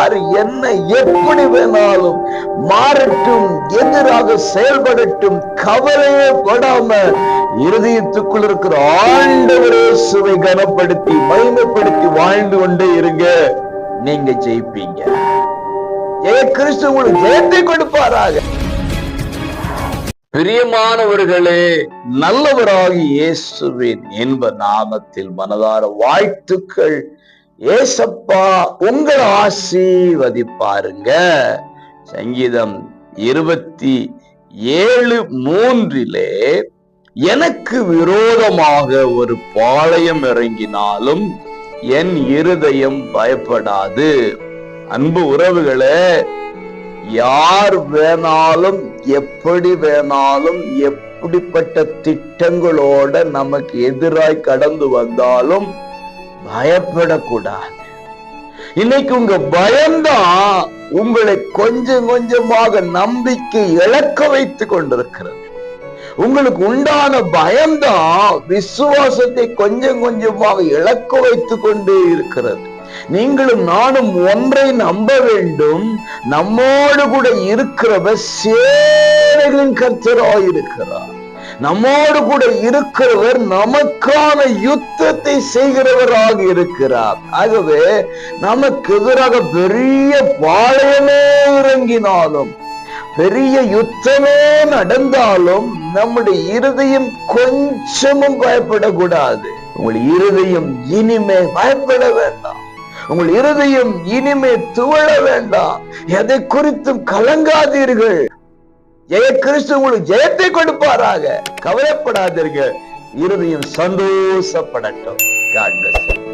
யார் என்ன எப்படி வேணாலும் மாறட்டும் எதிராக செயல்படட்டும் கவலையே படாம இருதயத்துக்குள் இருக்கிற ஆண்டவரே சுவை கனப்படுத்தி மகிமைப்படுத்தி வாழ்ந்து கொண்டே இருங்க. நீங்க ஜெயிப்பீங்க. ஜெய கிறிஸ்து உங்களுக்கு ஜெயத்தை கொடுப்பாராக. பிரியமானவர்களே நல்லவராகி இயேசுவின் என்ப நாமத்தில் மனதார வாழ்த்துக்கள். ஏசப்பா உங்களை ஆசீர்வதிப்பாருங்க. சங்கீதம் இருபத்தி ஏழு மூன்றிலே எனக்கு விரோதமாக ஒரு பாளையம் இறங்கினாலும் என் இருதயம் பயப்படாது. அன்பு உறவுகளே யார் வேணாலும் எப்படி வேணாலும் எப்படிப்பட்ட திட்டங்களோட நமக்கு எதிராய் கடந்து வந்தாலும் பயப்படக்கூடாது. இன்னைக்கு உங்க பயம்தான் உங்களை கொஞ்சம் கொஞ்சமாக நம்பிக்கை இழக்க வைத்துக் கொண்டிருக்கிறது. உங்களுக்கு உண்டான பயம்தான் விசுவாசத்தை கொஞ்சம் கொஞ்சமாக இழக்க வைத்துக் கொண்டே இருக்கிறது. நீங்களும் நானும் ஒன்றை நம்ப வேண்டும். நம்மோடு கூட இருக்கிறவர் சேனைகளின் கர்த்தராயிருக்கிறார். நம்மோடு கூட இருக்கிறவர் நமக்கான யுத்தத்தை செய்கிறவராக இருக்கிறார். ஆகவே நமக்கு எதிராக பெரிய பாளையமே இறங்கினாலும் பெரிய யுத்தமே நடந்தாலும் நம்முடைய இருதயம் கொஞ்சமும் பயப்படக்கூடாது. உங்கள் இருதயம் இனிமே பயப்பட வேண்டாம். உங்கள் இருதயம் இனிமே துவள வேண்டாம். எதை குறித்தும் கலங்காதீர்கள். ஜெய கிறிஸ்து உங்களுக்கு ஜெயத்தை கொடுப்பாராக. கவலைப்படாதீர்கள். இருதயம் சந்தோஷப்படட்டும். God plus.